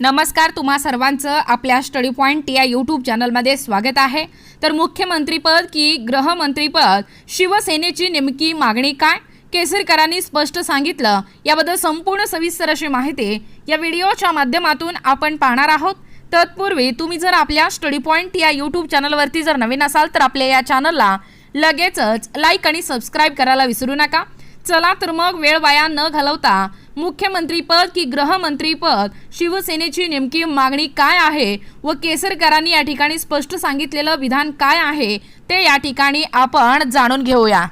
नमस्कार तुम्हा सर्वांचं आपल्या स्टडी पॉईंट या यूट्यूब चॅनलमध्ये स्वागत आहे. तर मुख्यमंत्रीपद की गृहमंत्रीपद शिवसेनेची नेमकी मागणी काय? केसरकरांनी स्पष्ट सांगितलं. याबद्दल संपूर्ण सविस्तर अशी माहिती या व्हिडिओच्या माध्यमातून आपण पाहणार आहोत. तत्पूर्वी तुम्ही जर आपल्या स्टडी पॉईंट या यूट्यूब चॅनलवरती जर नवीन असाल तर आपल्या या चॅनलला लगेचच लाईक आणि सबस्क्राईब करायला विसरू नका. चला तर मग वेळ वाया न घालवता मुख्यमंत्रीपद की गृहमंत्रीपद शिवसेनेची नेमकी मागणी काय आहे? व केसरकरांनी या ठिकाणी स्पष्ट सांगितलेलं विधान काय आहे? ते या ठिकाणी आपण जाणून घेऊया.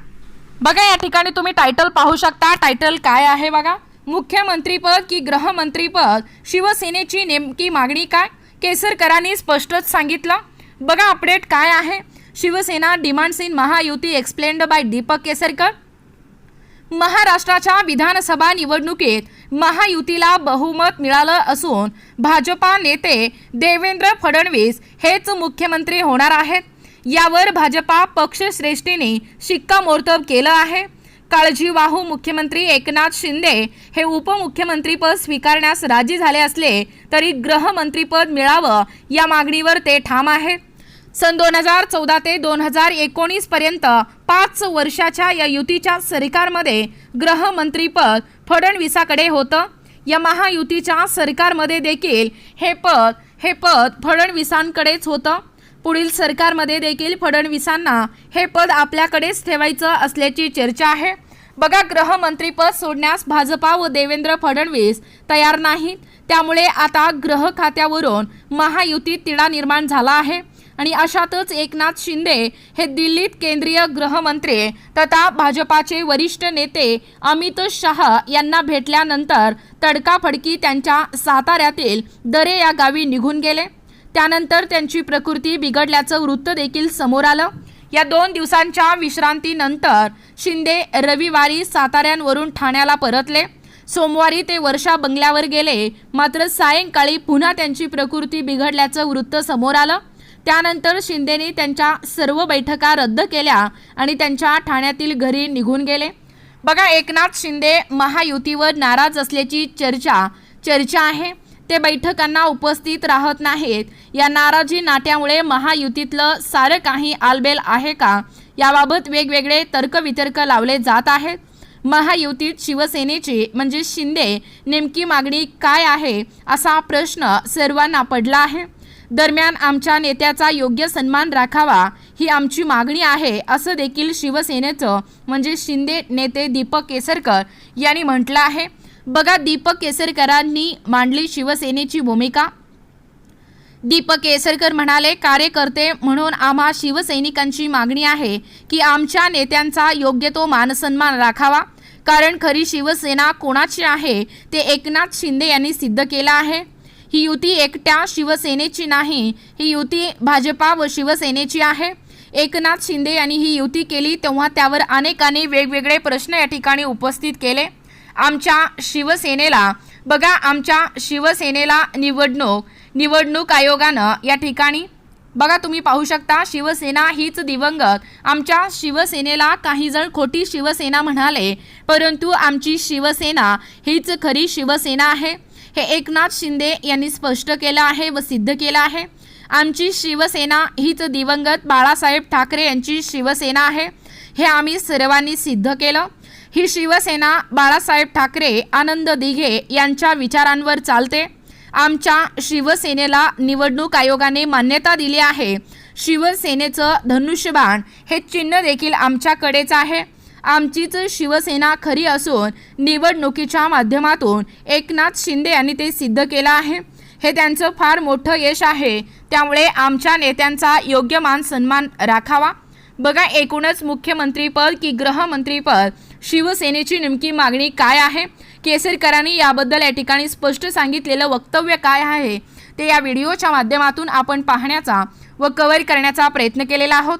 बघा या ठिकाणी तुम्ही टायटल पाहू शकता. टायटल काय आहे बघा? मुख्यमंत्रीपद की गृहमंत्रीपद शिवसेनेची नेमकी मागणी काय? केसरकरांनी स्पष्टच सांगितलं. बघा अपडेट काय आहे? Shivsena demands in Mahayuti explained by Deepak Kesarkar. महाराष्ट्राच्या विधानसभा निवडणुकीत महायुतीला बहुमत मिळालं असून भाजपा नेते देवेंद्र फडणवीस हेच मुख्यमंत्री होणार आहेत. यावर भाजपा पक्षश्रेष्ठीने शिक्कामोर्तब केलं आहे. काळजीवाहू मुख्यमंत्री एकनाथ शिंदे हे उपमुख्यमंत्रीपद स्वीकारण्यास राजी झाले असले तरी गृहमंत्रीपद मिळावं या मागणीवर ते ठाम आहेत. सन दोन हजार चौदा ते दोन हजार एकोणीस पर्यंत पाच वर्षाच्या या युतीच्या सरकारमध्ये गृहमंत्रीपद फडणवीसाकडे होतं. या महायुतीच्या सरकारमध्ये देखील हे पद हे पद फडणवीसांकडेच होतं. पुढील सरकारमध्ये देखील फडणवीसांना हे पद आपल्याकडेच ठेवायचं असल्याची चर्चा आहे. बघा गृहमंत्रीपद सोडण्यास भाजपा व देवेंद्र फडणवीस तयार नाहीत. त्यामुळे आता गृह खात्यावरून महायुतीत तिढा निर्माण झाला आहे. आणि अशातच एकनाथ शिंदे हे दिल्लीत केंद्रीय गृहमंत्री तथा भाजपाचे वरिष्ठ नेते अमित शहा यांना भेटल्यानंतर तडकाफडकी त्यांच्या साताऱ्यातील दरे या गावी निघून गेले. त्यानंतर त्यांची प्रकृती बिघडल्याचं वृत्त देखील समोर आलं. या दोन दिवसांच्या विश्रांतीनंतर शिंदे रविवारी साताऱ्यांवरून ठाण्याला परतले. सोमवारी ते वर्षा बंगल्यावर गेले. मात्र सायंकाळी पुन्हा त्यांची प्रकृती बिघडल्याचं वृत्त समोर आलं. त्यानंतर शिंदेनी त्यांच्या सर्व बैठका रद्द केल्या आणि त्यांच्या ठाण्यातील घरी निघून गेले. बघा एकनाथ शिंदे महायुतीवर नाराज असल्याची चर्चा चर्चा आहे. ते बैठकांना उपस्थित राहत नाहीत. या नाराजी नाट्यामुळे महायुतीतलं सारं काही आलबेल आहे का? याबाबत वेगवेगळे तर्कवितर्क लावले जात आहेत. महायुतीत शिवसेनेची म्हणजे शिंदे नेमकी मागणी काय आहे असा प्रश्न सर्वांना पडला आहे. दरम्यान आमच्या नेत्याचा योग्य सन्मान राखावा ही आमची मागणी आहे असं देखील शिवसेनेचं म्हणजे शिंदे नेते दीपक केसरकर यांनी म्हटलं आहे. बघा दीपक केसरकरांनी मांडली शिवसेनेची भूमिका. दीपक केसरकर म्हणाले कार्यकर्ते म्हणून आम्हा शिवसैनिकांची मागणी आहे की आमच्या नेत्यांचा योग्य तो मानसन्मान राखावा. कारण खरी शिवसेना कोणाची आहे ते एकनाथ शिंदे यांनी सिद्ध केलं आहे. ही युती एकट्या शिवसेनेची नाही ही युती भाजपा व शिवसेनेची आहे. एकनाथ शिंदे यांनी ही युती केली तेव्हा त्यावर अनेकांनी वेगवेगळे प्रश्न या ठिकाणी उपस्थित केले. आमच्या शिवसेनेला बघा आमच्या शिवसेनेला निवडणूक निवडणूक आयोगानं या ठिकाणी. बघा तुम्ही पाहू शकता शिवसेना हीच दिवंगत. आमच्या शिवसेनेला काही जण खोटी शिवसेना म्हणाले परंतु आमची शिवसेना हीच खरी शिवसेना आहे. हे एकनाथ शिंदे यांनी स्पष्ट केलं आहे व सिद्ध केलं आहे. आमची शिवसेना हीच दिवंगत बाळासाहेब ठाकरे यांची शिवसेना आहे. हे आम्ही सर्वांनी सिद्ध केलं. ही शिवसेना बाळासाहेब ठाकरे आनंद दिघे यांच्या विचारांवर चालते. आमच्या शिवसेनेला निवडणूक आयोगाने मान्यता दिली आहे. शिवसेनेचं धनुष्यबाण हे चिन्ह देखील आमच्याकडेच आहे. आमचीच शिवसेना खरी असून निवडणुकीच्या माध्यमातून एकनाथ शिंदे यांनी ते सिद्ध केलं आहे. हे त्यांचं फार मोठं यश आहे. त्यामुळे आमच्या नेत्यांचा योग्य मान सन्मान राखावा. बघा एकूणच मुख्यमंत्रीपद की गृहमंत्रीपद शिवसेनेची नेमकी मागणी काय आहे? केसरकरांनी याबद्दल या ठिकाणी स्पष्ट सांगितलेलं वक्तव्य काय आहे? ते या व्हिडिओच्या माध्यमातून आपण पाहण्याचा व कव्हर करण्याचा प्रयत्न केलेला आहोत.